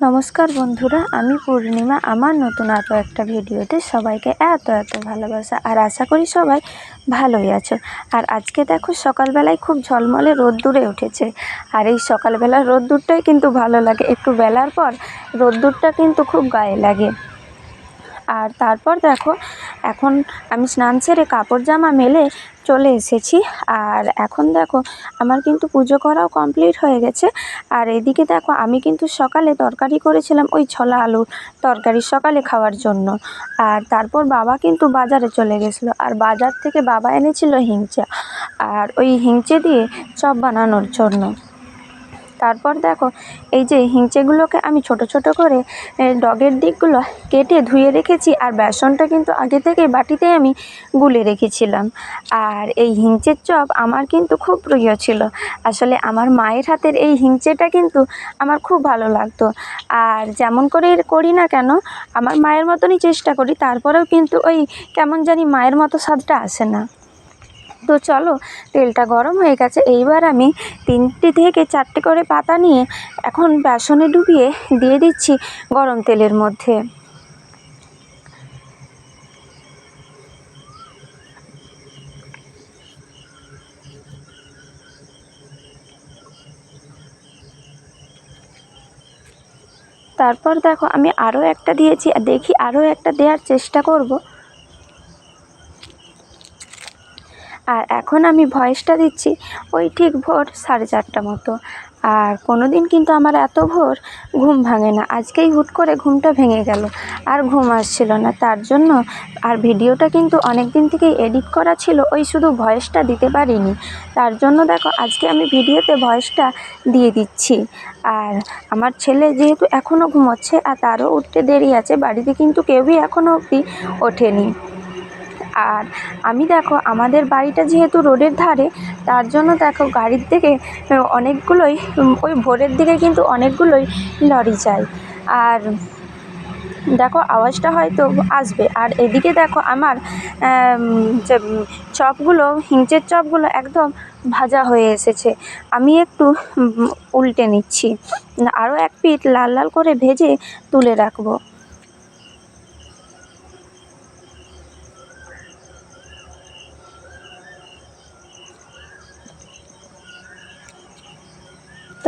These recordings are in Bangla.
নমস্কার বন্ধুরা, আমি পূর্ণিমা। আমার নতুন আরও একটা ভিডিওতে সবাইকে এত এত ভালোবাসা, আর আশা করি সবাই ভালোই আছো। আর আজকে দেখো, সকালবেলায় খুব ঝলমলে রোদ্দুরে উঠেছে। আর এই সকালবেলার রোদ্দুরটাই কিন্তু ভালো লাগে। একটু বেলার পর রোদ্দুরটা কিন্তু খুব গায়ে লাগে। আর তারপর দেখো, এখন আমি স্নান সেরে কাপড় জামা মেলে চলে এসেছি। আর এখন দেখো, আমার কিন্তু পুজো করাও কমপ্লিট হয়ে গেছে। আর এদিকে দেখো, আমি কিন্তু সকালে তরকারি করেছিলাম ওই ছোলা আলুর তরকারি সকালে খাওয়ার জন্য। আর তারপর বাবা কিন্তু বাজারে চলে গেছিল। আর বাজার থেকে বাবা এনেছিল হিংচা। আর ওই হিংচে দিয়ে চপ বানানোর জন্য। তারপর দেখো, এই যে হিংচেগুলোকে আমি ছোট ছোট করে ডগের দিকগুলো কেটে ধুয়ে রেখেছি আর বেসনটা কিন্তু আগে থেকে বাটিতে আমি গুলে রেখেছিলাম। আর এই হিংচের চপ আমার কিন্তু খুব প্রিয় ছিল। আসলে আমার মায়ের হাতের এই হিংচেটা কিন্তু আমার খুব ভালো লাগতো। আর যেমন করে করি না কেন, আমার মায়ের মতনই চেষ্টা করি, তারপরেও কিন্তু ওই কেমন জানি মায়ের মতো স্বাদটা আসে না। তো চলো, তেলটা গরম হয়ে গেছে। এইবার আমি তিনটে থেকে চারটে করে পাতা নিয়ে এখন বেসনে ডুবিয়ে দিয়ে দিচ্ছি গরম তেলের মধ্যে। তারপর দেখো, আমি আরও একটা দিয়েছি। আর দেখি আরও একটা দেওয়ার চেষ্টা করব। আর এখন আমি ভয়েসটা দিচ্ছি ওই ঠিক ভোর সাড়ে চারটা মতো। আর কোনো দিন কিন্তু আমার এত ভোর ঘুম ভাঙে না। আজকেই হুট করে ঘুমটা ভেঙে গেল আর ঘুম আসছিল না। তার জন্য আর ভিডিওটা কিন্তু অনেক দিন থেকেই এডিট করা ছিল, ওই শুধু ভয়েসটা দিতে পারিনি। তার জন্য দেখো, আজকে আমি ভিডিওতে ভয়েসটা দিয়ে দিচ্ছি। আর আমার ছেলে যেহেতু এখনও ঘুমোচ্ছে আর তারও উঠতে দেরি আছে, বাড়িতে কিন্তু কেউই এখনও অবধি ওঠেনি। আর আমি দেখো, আমাদের বাড়িটা যেহেতু রোডের ধারে, তার জন্য দেখো গাড়ির থেকে অনেকগুলোই ওই ভোরের দিকে কিন্তু অনেকগুলোই লরি যায়। আর দেখো, আওয়াজটা হয়তো আসবে। আর এদিকে দেখো, আমার যে, চপগুলো, হিংচের চপগুলো একদম ভাজা হয়ে এসেছে। আমি একটু উল্টে নিচ্ছি। আরও এক পিঠ লাল লাল করে ভেজে তুলে রাখব।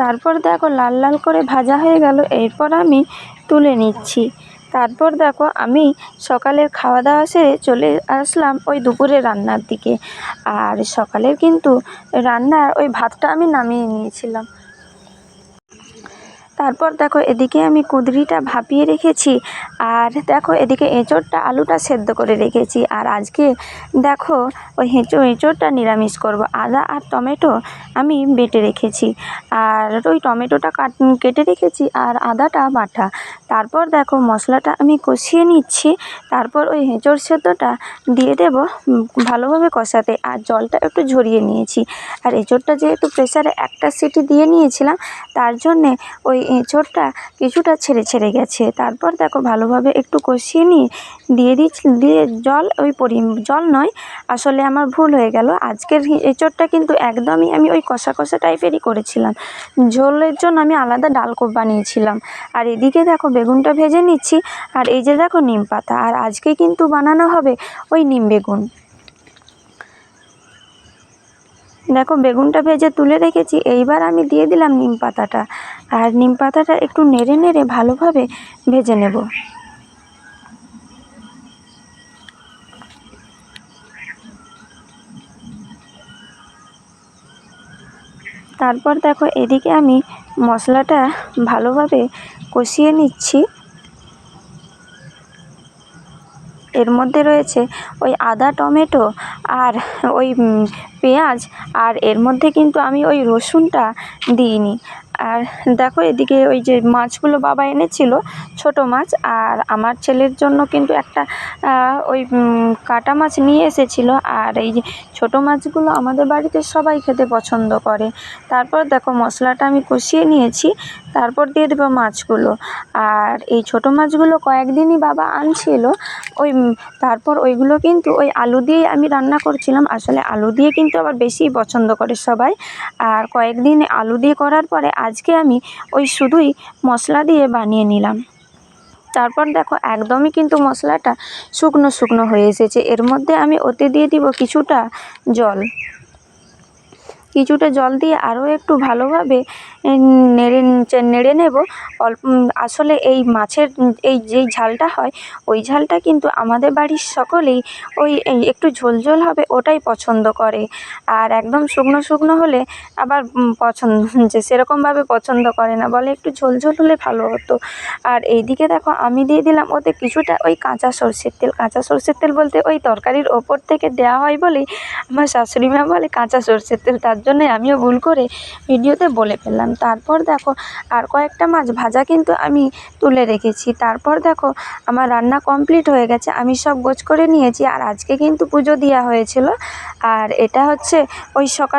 তারপর দেখো লাল লাল করে ভাজা হয়ে গেল, এরপর আমি তুলে নিচ্ছি। তারপর দেখো আমি সকালের খাওয়া দাওয়া সেরে চলে আসলাম ওই দুপুরে রান্নার দিকে। আর সকালের কিন্তু রান্নার ওই ভাতটা আমি নামিয়ে নিয়েছিলাম। তারপর দেখো এদিকে আমি কুঁদরিটা ভাপিয়ে রেখেছি আর দেখো এদিকে এঁচোড়টা আলুটা সেদ্ধ করে রেখেছি। আর আজকে দেখো ওই হেঁচো, এঁচোড়টা নিরামিষ করব। আদা আর টমেটো আমি বেটে রেখেছি। আর ওই টমেটোটা কাট, কেটে রেখেছি আর আদাটা বাটা। তারপর দেখো মশলাটা আমি কষিয়ে নিচ্ছি। তারপর ওই এঁচোড় সেদ্ধটা দিয়ে দেব ভালোভাবে কষাতে। আর জলটা একটু ঝরিয়ে নিয়েছি। আর এঁচোড়টা যেহেতু প্রেসারে একটা সিটি দিয়ে নিয়েছিলাম, তার জন্যে ওই এঁচোড়টা কিছুটা ছেড়ে ছেড়ে গেছে। তারপর দেখো ভালোভাবে একটু কষিয়ে নিয়ে দিয়ে দিচ্ছি, দিয়ে জল, ওই পরি জল নয়, আসলে আমার ভুল হয়ে গেল। আজকের এঁচোড়টা কিন্তু একদমই আমি ওই কষা কষা টাইপেরই করেছিলাম। ঝোলের জন্য আমি আলাদা ডাল কোপ বানিয়েছিলাম। আর এদিকে দেখো বেগুনটা ভেজে নিচ্ছি, আর এই যে দেখো নিম পাতা, আর আজকে কিন্তু বানানো হবে ওই নিম বেগুন। দেখো বেগুনটা ভেজে তুলে রেখেছি, এইবার আমি দিয়ে দিলাম নিম পাতাটা। আর নিম পাতাটা একটু নেড়ে নেড়ে ভালোভাবে ভেজে নেব। তারপর দেখো এদিকে আমি মশলাটা ভালোভাবে কষিয়ে নিচ্ছি। এর মধ্যে রয়েছে ওই আদা, টমেটো আর ওই পেঁয়াজ আর এর মধ্যে কিন্তু আমি ওই রসুনটা দিইনি। আর দেখো এদিকে ওই যে মাছগুলো বাবা এনেছিল, ছোট মাছ, আর আমার ছেলের জন্য কিন্তু একটা ওই কাটা মাছ নিয়ে এসেছিল। আর এই যে ছোটো মাছগুলো আমাদের বাড়িতে সবাই খেতে পছন্দ করে। তারপর দেখো মশলাটা আমি কষিয়ে নিয়েছি, তারপর দিয়ে দেবো মাছগুলো। আর এই ছোটো মাছগুলো কয়েকদিনই বাবা আনছিল ওই তারপর ওইগুলো কিন্তু ওই আলু দিয়েই আমি রান্না করছিলাম। আসলে আলু দিয়ে কিন্তু আবার বেশি পছন্দ করে সবাই। আর কয়েকদিন আলু দিয়ে করার পরে আজকে আমি ওই শুধুই মশলা দিয়ে বানিয়ে নিলাম। তারপর দেখো একদমই কিন্তু মশলাটা শুকনো শুকনো হয়ে এসেছে। এর মধ্যে আমি ওতে দিয়ে দিব কিছুটা জল। কিছুটা জল দিয়ে আরও একটু ভালোভাবে নেড়ে নেড়ে নেব। অল্প আসলে এই মাছের এই যেই ঝালটা হয়, ওই ঝালটা কিন্তু আমাদের বাড়ির সকলেই ওই, এই একটু ঝোল ঝোল হবে ওটাই পছন্দ করে। আর একদম শুকনো শুকনো হলে আবার পছন্দ, যে সেরকমভাবে পছন্দ করে না। বলে একটু ঝোল ঝোল হলে ভালো হতো। আর এইদিকে দেখো, আমি দিয়ে দিলাম ওতে কিছুটা ওই কাঁচা সরষের তেল। কাঁচা সরষের তেল বলতে ওই তরকারির ওপর থেকে দেওয়া হয় বলেই আমার শাশুড়ি মা বলে কাঁচা সর্ষের তেল। তার জন্যই আমিও ভুল করে ভিডিওতে বলে ফেললাম। তারপর দেখো, আর কয়েকটা মাছ ভাজা কিন্তু আমি তুলে রেখেছি। তারপর দেখো, আমার রান্না কমপ্লিট হয়ে গেছে। আমি সব গোছ করে নিয়েছি। আর আজকে কিন্তু পুজো দেওয়া হয়েছিল। আর এটা হচ্ছে ওই সকাল